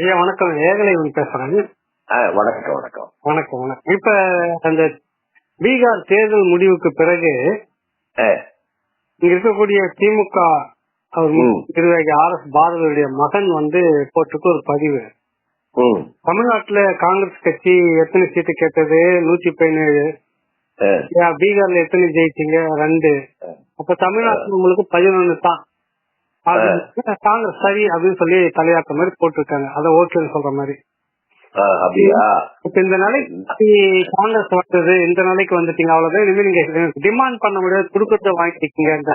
ஐயா வணக்கம். ஏகலைவன் பேசுறேன். வணக்கம் வணக்கம். வணக்கம் வணக்கம். இப்ப அந்த பீகார் தேர்தல் முடிவுக்கு பிறகு இங்க இருக்கக்கூடிய திமுக. நிர்வாகி ஆர் எஸ் பாரதியுடைய மகன் வந்து போட்டிருக்க ஒரு பதிவு. தமிழ்நாட்டுல காங்கிரஸ் கட்சி எத்தனை சீட்டு கேட்டது? நூத்தி பதினேழு. பீகார்ல எத்தனை ஜெயிச்சீங்க? ரெண்டு. அப்ப தமிழ்நாட்டுல உங்களுக்கு பதினொன்னு தான். காங்கிரஸ் சரி அப்படின்னு சொல்லி தலையாட்ட மாதிரி போட்டிருக்காங்க. அதை ஓகேன்னு சொல்ற மாதிரி. ஆ, அப்படியா? இப்ப இந்த நாளைக்கு காங்கிரஸ் வந்தது இந்த நாளைக்கு வந்துட்டீங்க அவ்வளவுதான். இனிமே நீங்க டிமாண்ட் பண்ண முடியாது குடுக்கறத வாங்கிக்கிங்க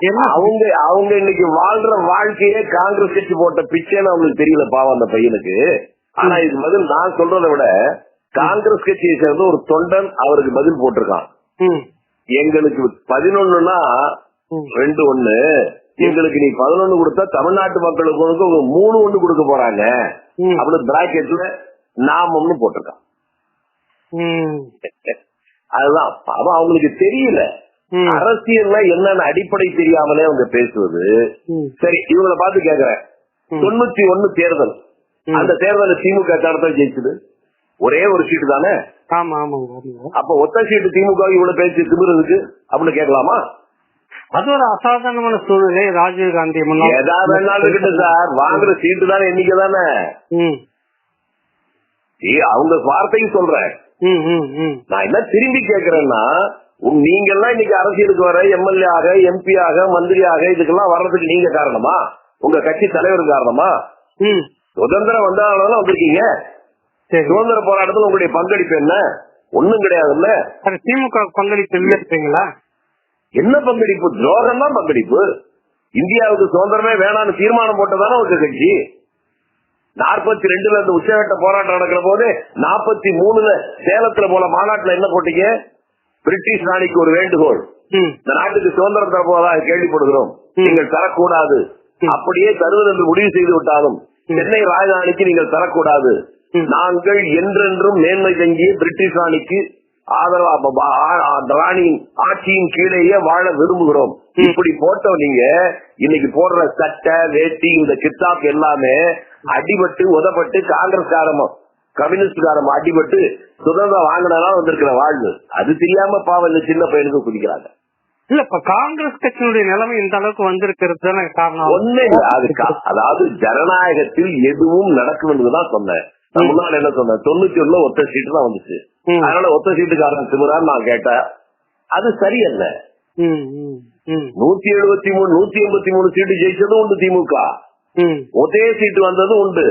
ஏன்னா அவங்க அவங்க இன்னைக்கு வாழ்ற வாழ்க்கையே காங்கிரஸ் கட்சி போட்ட பிச்சைன்னு அவங்களுக்கு தெரியல பாவம் அந்த பையனுக்கு. ஆனா இதுக்கு பதில் நான் சொல்றதை விட காங்கிரஸ் கட்சியை சேர்ந்த ஒரு தொண்டன் அவருக்கு பதில் போட்டிருக்கான். எங்களுக்கு பதினொன்னுனா. ரெண்டு ஒண்ணு எங்களுக்கு நீ பதினொன்னு கொடுத்தா தமிழ்நாட்டு மக்களுக்கு மூணு ஒண்ணு கொடுக்க போறாங்க. அப்படின்னு பிராக்கெட்ல நாமம்னு போட்டிருக்கான். அதுதான். அவன் அவங்களுக்கு தெரியல. அரசியல்ல என்னென்ன அடிப்படை தெரியாமலே அவங்க பேசுவது. சரி இவங்கள பார்த்து கேக்குறேன். தொண்ணூத்தி ஒண்ணு தேர்தல். அந்த தேர்தல திமுக தான் ஜெயிச்சது. ஒரே ஒரு சீட்டு தானே. அப்ப ஒத்த சீட்டு திமுக இவ்வளவு பேச்சு திமிருக்கு அப்படின்னு கேட்கலாமா? அது ஒரு அசாதாரணமான சூழ்நிலை ராஜீவ் காந்தி எதா வேணாலும் இருக்கட்டும் சார். வாங்குற சீட்டு தானே எண்ணிக்கை தானே? அவங்க வார்த்தைக்கு சொல்றேன். நான் என்ன திரும்பி கேக்குறேன்னா நீங்க எல்லாம் இன்னைக்கு அரசியலுக்கு வர எம்எல்ஏ ஆக எம்பி ஆக மந்திரி ஆக இதுக்கெல்லாம் வர்றதுக்கு நீங்க காரணமா? உங்க கட்சி தலைவர் காரணமா? சுதந்திரம் வந்தாலும் வந்திருக்கீங்க. சுதந்திர போராட்டத்துல உங்களுடைய பங்களிப்பு என்ன? ஒண்ணும் கிடையாதுல்ல. திமுக பங்களிப்பு இல்லைங்களா என்ன பங்களிப்பு? துரோகம் தான் பங்களிப்பு. இந்தியாவுக்கு சுதந்திரமே வேணாம்னு தீர்மானம் போட்டதானே உங்க கட்சி? நாற்பத்தி ரெண்டுல இந்த உச்சகட்ட போராட்டம் நடக்கிற போது நாற்பத்தி மூணுல சேலத்துல போல மாநாட்டுல என்ன போட்டீங்க? பிரிட்டிஷ் ராணிக்கு ஒரு வேண்டுகோள். இந்த நாட்டுக்கு சுதந்திரம் தரப்போவதாக கேள்விப்படுகிறோம். நீங்கள் தரக்கூடாது. அப்படியே தருவது என்று முடிவு செய்து விட்டாலும். சென்னை ராஜதானிக்கு நீங்கள் தரக்கூடாது. நாங்கள் என்றென்றும் மேன்மை தங்கிய பிரிட்டிஷ் ராணிக்கு ராணியின் ஆட்சியின் கீழேயே வாழ விரும்புகிறோம். இப்படி போட்டோம் நீங்க இன்னைக்கு போடுற சட்டை வேட்டி இந்த கித்தாப் எல்லாமே அடிபட்டு உதப்பட்டு காங்கிரஸ்காரமோ கம்யூனிஸ்ட்காரமோ அடிபட்டு சுதந்திரம் வாங்கினாலும் வந்திருக்கிற வாழ்வு அது தெரியாம பாவம் இந்த சின்ன பையனுக்கு குதிக்கிறாங்க இல்ல இப்ப காங்கிரஸ் கட்சியினுடைய நிலைமை இந்த அளவுக்கு வந்திருக்கிறது தானே காரணம் ஒண்ணே இல்ல. அது கா- அதாவது ஜனநாயகத்தில் எதுவும் நடக்கும் என்றுதான் சொன்னேன் நான் முன்னாடி என்ன சொன்னேன் தொண்ணூத்தி ஒண்ணுல ஒத்த சீட்டு தான் வந்துச்சு. அதனால ஒத்த சீட்டுக்காரன் திமுறான்னு நான் கேட்டேன். அது சரியல்ல. நூத்தி எழுபத்தி மூணு நூத்தி எண்பத்தி மூணு சீட்டு ஜெயிச்சதும் உண்டு திமுக. ஒரே சீட்டு வந்ததும் உண்டு.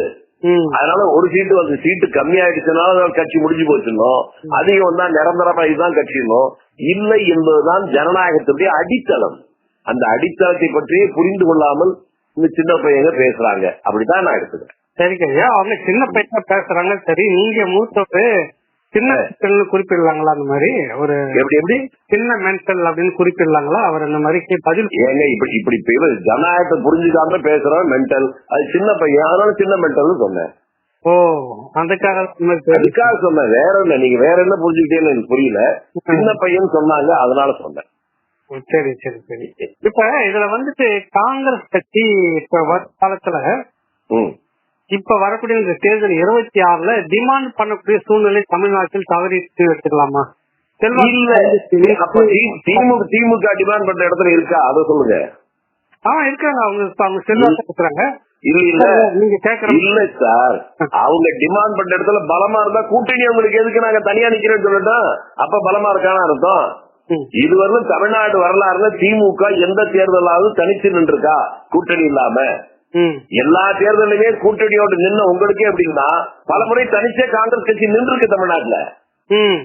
அதனால ஒரு சீட்டு வந்து சீட்டு கம்மி ஆயிடுச்சுனால கட்சி முடிஞ்சு போச்சுன்னோம். அதிகம் வந்தா நிரந்தரமா இதுதான் கட்சினோம் இல்லை என்பதுதான் ஜனநாயகத்துடைய அடித்தளம். அந்த அடித்தளத்தை பற்றியே புரிந்து கொள்ளாமல் இந்த சின்ன பையங்க பேசுறாங்க. அப்படிதான் நான் எடுத்துக்கிறேன். சரிங்க. அவங்க சின்ன பையன் பேசுறாங்க? சரி நீங்க மூத்தவரு சின்ன மென்டல்னு குறிப்பிடலாங்களா அந்த மாதிரி? ஒரு எப்படி எப்படி? சின்ன மென்டல் அப்படின்னு குறிப்பிடலாங்களா? அவர் அந்த மாதிரி பதில் ஏங்க இப்படி இப்படி இப்ப ஜனநாயகத்தை புரிஞ்சுக்காம பேசுறவன் மென்டல் அது சின்ன பையன். அதனால சின்ன மென்டல்னு சொன்னேன். ஓ அதுக்காக. அதுக்காக சொன்னேன். வேற இல்ல நீங்க வேற என்ன புரிஞ்சுக்கிட்டேன்னு எனக்கு புரியல. சின்ன பையன் சொன்னாங்க அதனால சொன்னேன். சரி சரி சரி. இப்ப இதுல வந்துட்டு காங்கிரஸ் கட்சி இப்ப வருங்காலத்துல ம். இப்ப வரக்கூடிய இந்த தேர்தல் இருபத்தி ஆறுல டிமாண்ட் பண்ணக்கூடிய சூழ்நிலை தமிழ்நாட்டில் தவறி எடுத்துக்கலாமா? இல்ல. அப்ப தி- திமுக திமுக டிமாண்ட் பண்ற இடத்துல இருக்கா? அத சொல்லுங்க. ஆமா இருக்காங்க அவங்க அவங்க செல்வாக்கு இருக்கிறாங்க இல்ல இல்ல. நீங்க கேக்குற இல்ல சார். அவங்க டிமாண்ட் பண்ற இடத்துல பலமா இருந்தா கூட்டணி உங்களுக்கு எதுக்கு? நாங்க தனியா நிக்கிறோம்னு சொல்லட்டோம். அப்ப பலமா இருக்கான அர்த்தம். இதுவரையிலும் தமிழ்நாடு வரலாறுல திமுக எந்த தேர்தலாவது தனிச்சு நின்றுருக்கா? கூட்டணி இல்லாம. எல்லா தேர்தலுமே கூட்டணியோடு நின்ன உங்களுக்கே எப்படின்னா பல முறை தனிச்சே காங்கிரஸ் கட்சி நின்றுருக்கு தமிழ்நாட்டுல. ம்.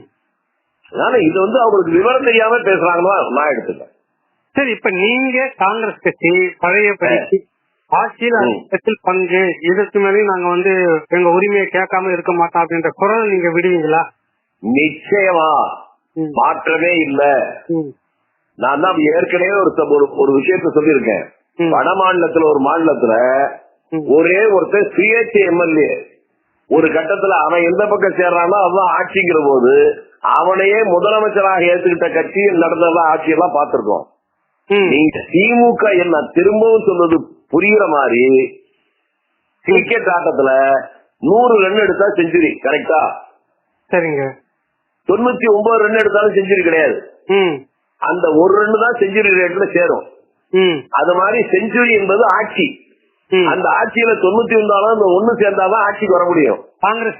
அதனால இது வந்து அவங்களுக்கு விவரம் தெரியாம பேசுறாங்களா நான் எடுத்துக்கிறேன் சரி இப்ப நீங்க காங்கிரஸ் கட்சி பழையபடி ஆட்சியில் ம். அதிகத்தில் பங்கு இதற்கு மேலேயும் நாங்க வந்து எங்க உரிமையை கேட்காம இருக்க மாட்டோம் அப்படின்ற குரல் நீங்க விடுவீங்களா? நிச்சயமா. மாற்றமே இல்ல. நான் தான் ஏற்கனவே ஒரு ஒரு- விஷயத்த சொல்லியிருக்கேன். வட மாநிலத்துல ஒரு மாநிலத்துல. ஒரே ஒருத்தர் சுயேட்சை எம்எல்ஏ ஒரு கட்டத்துல அவன் எந்த பக்கம் சேர்றானோ அவன் ஆட்சிங்கிற போது அவனையே முதலமைச்சராக ஏத்துக்கிட்ட கட்சி நடந்ததெல்லாம் ஆட்சியெல்லாம் பார்த்திருக்கோம். ம், நீங்க திமுக என்ன திரும்பவும் சொல்றது புரியுற மாதிரி கிரிக்கெட் ஆட்டத்துல நூறு ரன் எடுத்தா செஞ்சுரி கரெக்டா சரிங்க. தொண்ணூத்தி ஒன்பது ரன் எடுத்தாலும் செஞ்சுரி கிடையாது. ம். அந்த ஒரு ரன் தான் செஞ்சுரி ரேட்ல சேரும். அது மாதிரி செஞ்சுரி என்பது ஆட்சி. அந்த ஆட்சியில தொண்ணூத்தி ஒன்றாலும் அந்த ஒண்ணு சேர்ந்தாதான் ஆட்சிக்கு வர முடியும். காங்கிரஸ்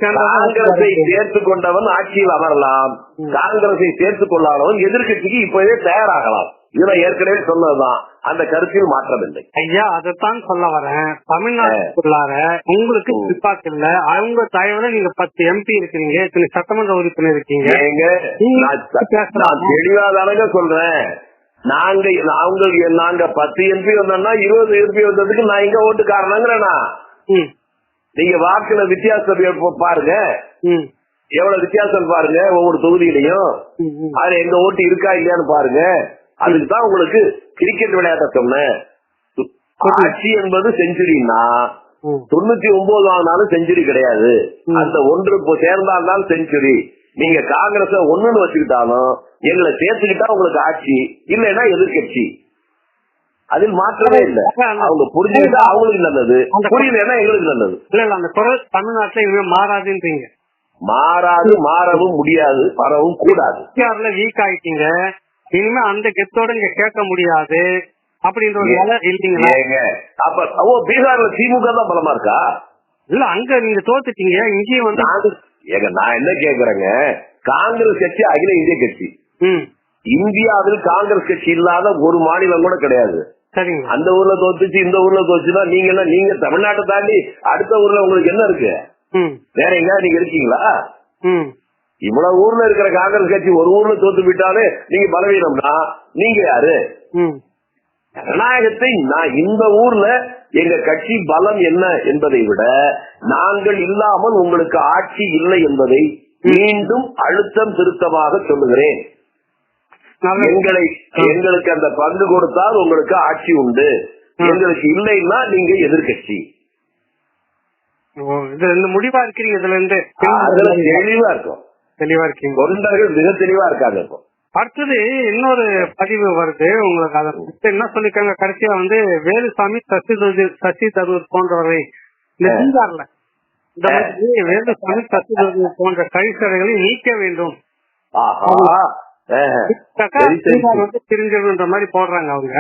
சேர்த்து கொண்டவன் ஆட்சியில் அமரலாம். காங்கிரஸை சேர்த்துக் கொள்ளாதவன் எதிர்க்கட்சிக்கு இப்பவே தயாராகலாம். இது நான் ஏற்கனவே சொன்னதுதான். அந்த கருத்தில் மாற்றமில்லை. ஐயா அதைத்தான் சொல்ல வரேன். தமிழ்நாட்டுக்குள்ளார உங்களுக்கு பிற்பாக்கு இல்ல. அவங்க தயவுல நீங்க பத்து எம்பி இருக்கிறீங்க. இத்தனை சட்டமன்ற உறுப்பினர் இருக்கீங்க. ஏங்க நான் நான் தெளிவா தானங்க சொல்றேன். நாங்க நாங்க நாங்க பத்து எம்பி வந்தோம்னா இருபது எம்பி வந்ததுக்கு நான் எங்க ஓட்டு காரணங்கிறேனா நீங்க வாக்குல வித்தியாசம் பாருங்க. ம். எவ்வளவு வித்தியாசம் பாருங்க ஒவ்வொரு தொகுதியிலையும். ம், ம். அது எங்க ஓட்டு இருக்கா இல்லையான்னு பாருங்க. அதுக்கு தான் உங்களுக்கு கிரிக்கெட் விளையாட்ட சொன்னேன். ஆட்சி என்பது செஞ்சுரின்னா. தொண்ணூத்தி ஒன்பது வாங்கினாலும் செஞ்சுரி கிடையாது. அந்த ஒன்று சேர்ந்தால்தான் செஞ்சுரி. நீங்க காங்கிரஸ ஒண்ணுன்னு வச்சுக்கிட்டாலும் எங்களை சேர்த்துக்கிட்டா உங்களுக்கு ஆட்சி இல்லைன்னா எதிர்க்கட்சி அதில் மாற்றமே இல்ல. அவங்க புரிஞ்சுக்கிட்டா அவங்களுக்கு நல்லது புரியலன்னா எங்களுக்கு நல்லது. இல்ல இல்ல அந்த குரல் தமிழ்நாட்டுல இனிமே மாறாதுன்றீங்க மாறாது மாறவும் முடியாது பரவும் கூடாது. வீக் ஆயிட்டீங்க. இனிமே அந்த கெத்தோட நீங்க கேட்க முடியாது. அப்படின்ற ஒரு அப்ப ஓ பீகார்ல திமுக தான் பலமா இருக்கா? இல்ல அங்க நீங்க தோத்துட்டீங்க. இங்கேயும் வந்து ஏங்க நான் என்ன கேக்குறேங்க? காங்கிரஸ் கட்சி அகில இந்திய கட்சி. இந்தியாவில் காங்கிரஸ் கட்சி இல்லாத ஒரு மாநிலம் கூட கிடையாது. அந்த ஊர்ல தோத்துச்சு இந்த ஊர்ல தோச்சுன்னா நீங்க என்ன நீங்க தமிழ்நாட்டை தாண்டி அடுத்த ஊர்ல உங்களுக்கு என்ன இருக்கு? வேற எங்க நீங்க இருக்கீங்களா? ம். இவ்வளவு ஊர்ல இருக்கிற காங்கிரஸ் கட்சி ஒரு ஊர்ல தோத்து விட்டாலே நீங்க பலவீனம்னா நீங்க யாரு? ம். ஜனநாயகத்தை நான் இந்த ஊர்ல எங்க கட்சி பலம் என்ன என்பதை விட நாங்கள் இல்லாமல் உங்களுக்கு ஆட்சி இல்லை என்பதை மீண்டும் அழுத்தம் திருத்தமாக சொல்லுகிறேன். எங்களை எங்களுக்கு அந்த பங்கு கொடுத்தால் உங்களுக்கு ஆட்சி உண்டு. எங்களுக்கு இல்லைன்னா நீங்க எதிர்கட்சி முடிவா இருக்கிறீங்க இதுல இருந்து? தெளிவா இருக்கும். தெளிவா இருக்கீங்க. தொண்டர்கள் மிக தெளிவா இருக்காங்க இப்போ. அடுத்தது இன்னொரு பதிவு வருது உங்களுக்கு அதை என்ன சொல்லிருக்காங்க கடைசியா வந்து வேலுசாமி சசி சசி தரூர் போன்றவரை பீகார்ல இந்த மாதிரி வேலுசாமி சசி தரூர் போன்ற கழிச்சடைகளை நீக்க வேண்டும். பிரிஞ்சிடுன்ற மாதிரி போடுறாங்க அவங்க.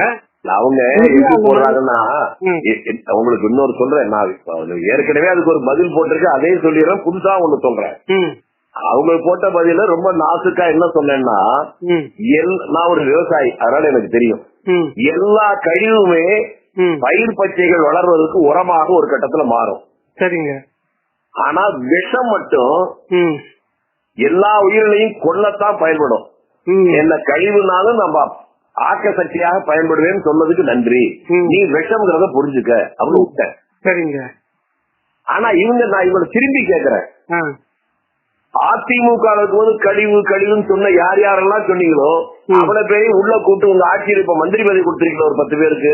அவங்க எப்படி போடுறாங்கன்னா உங்களுக்கு இன்னொரு சொல்றேன் நான் ஏற்கனவே அதுக்கு ஒரு பதில் போட்டிருக்கேன் அதே சொல்லிடுறேன் புதுசா ஒண்ணு சொல்றேன். அவங்க போட்ட பதில ரொம்ப நாசுக்கா என்ன சொன்னேன்னா நான் ஒரு விவசாயி அதனால எனக்கு தெரியும். எல்லா கழிவுமே பயிர் பச்சைகள் வளர்வதற்கு உரமாக ஒரு கட்டத்துல மாறும். சரிங்க. ஆனா விஷம் மட்டும் எல்லா உயிரினையும் கொல்லத்தான் பயன்படும். என்ன கழிவுனாலும் நம்ம ஆக்க சக்தியாக பயன்படுவேன்னு சொன்னதுக்கு நன்றி. நீ விஷம்ங்கிறத புரிஞ்சுக்க அப்படின்னு விட்டேன் சரிங்க. ஆனா இவங்க நான் இவங்களை திரும்பி கேக்குறேன். அதிமுக போது கழிவு கழிவுன்னு சொன்ன யார் யாரெல்லாம் சொன்னீங்களோ. அவ்வளவு பேரையும் உள்ள கூட்டு உங்க ஆட்சியில் இப்ப மந்திரி பதவி கொடுத்துருக்கீங்க ஒரு பத்து பேருக்கு?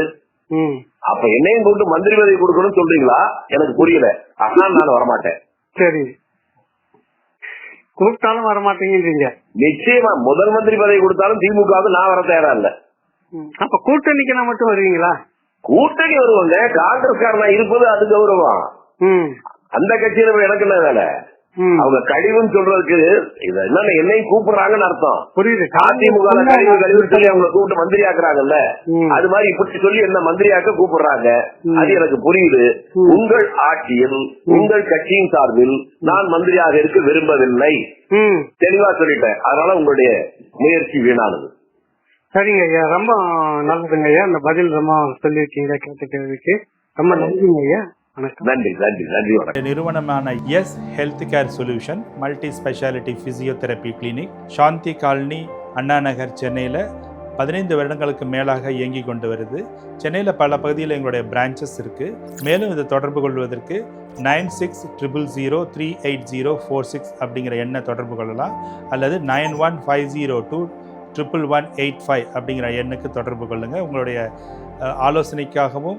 அப்ப என்னையும் கூட்டு மந்திரி பதவி கொடுக்கணும்னு சொல்றீங்களா? எனக்கு புரியல. அதனால நான் வரமாட்டேன். சரி. கூப்பிட்டாலும் வர மாட்டேங்கிறீங்க நிச்சயமா முதல் மந்திரி பதவி கொடுத்தாலும் திமுக நான் வர தயாரா இல்ல. அப்ப கூட்டணிக்கு மட்டும் வருவீங்களா? கூட்டணி வருவாங்க. காங்கிரஸ்காரனா இருப்பது அது கௌரவம். அந்த கட்சியில எனக்கு என்ன வேலை? அவங்க கழிவுன்னு சொல்றதுக்கு இது என்னன்னு என்னையும் கூப்பிடுறாங்கன்னு அர்த்தம். புரியுது. அதிமுக கழிவு கழிவு சொல்லி அவங்களை கூப்பிட்டு மந்திரி ஆக்குறாங்கல்ல. அது மாதிரி இப்படி சொல்லி என்ன மந்திரியாக்க கூப்பிடுறாங்க. அது எனக்கு புரியுது. உங்கள் ஆட்சியில் உங்கள் கட்சியின் சார்பில் நான் மந்திரியாக இருக்க விரும்பவில்லை. தெளிவா சொல்லிட்டேன். அதனால உங்களுடைய முயற்சி வீணானது. சரிங்க ஐயா. ரொம்ப நல்லதுங்க ஐயா. அந்த பதில் ரொம்ப சொல்லியிருக்கீங்க கேட்டுக்கிறதுக்கு ரொம்ப நன்றிங்க ஐயா. நன்றி நன்றி நன்றி வணக்கம். நிறுவனமான S health care solution multi speciality physiotherapy clinic Shanthi colony Anna Nagar சென்னையில் பதினைந்து வருடங்களுக்கு மேலாக இயங்கி கொண்டு வருது. சென்னையில் பல பகுதியில் எங்களுடைய பிரான்ச்சஸ் இருக்குது மேலும் இதை தொடர்பு கொள்வதற்கு nine six triple zero three eight zero four six அப்படிங்கிற எண்ணை தொடர்பு கொள்ளலாம். அல்லது nine one five zero two triple one eight five அப்படிங்கிற எண்ணுக்கு தொடர்பு கொள்ளுங்கள் உங்களுடைய ஆலோசனைக்காகவும்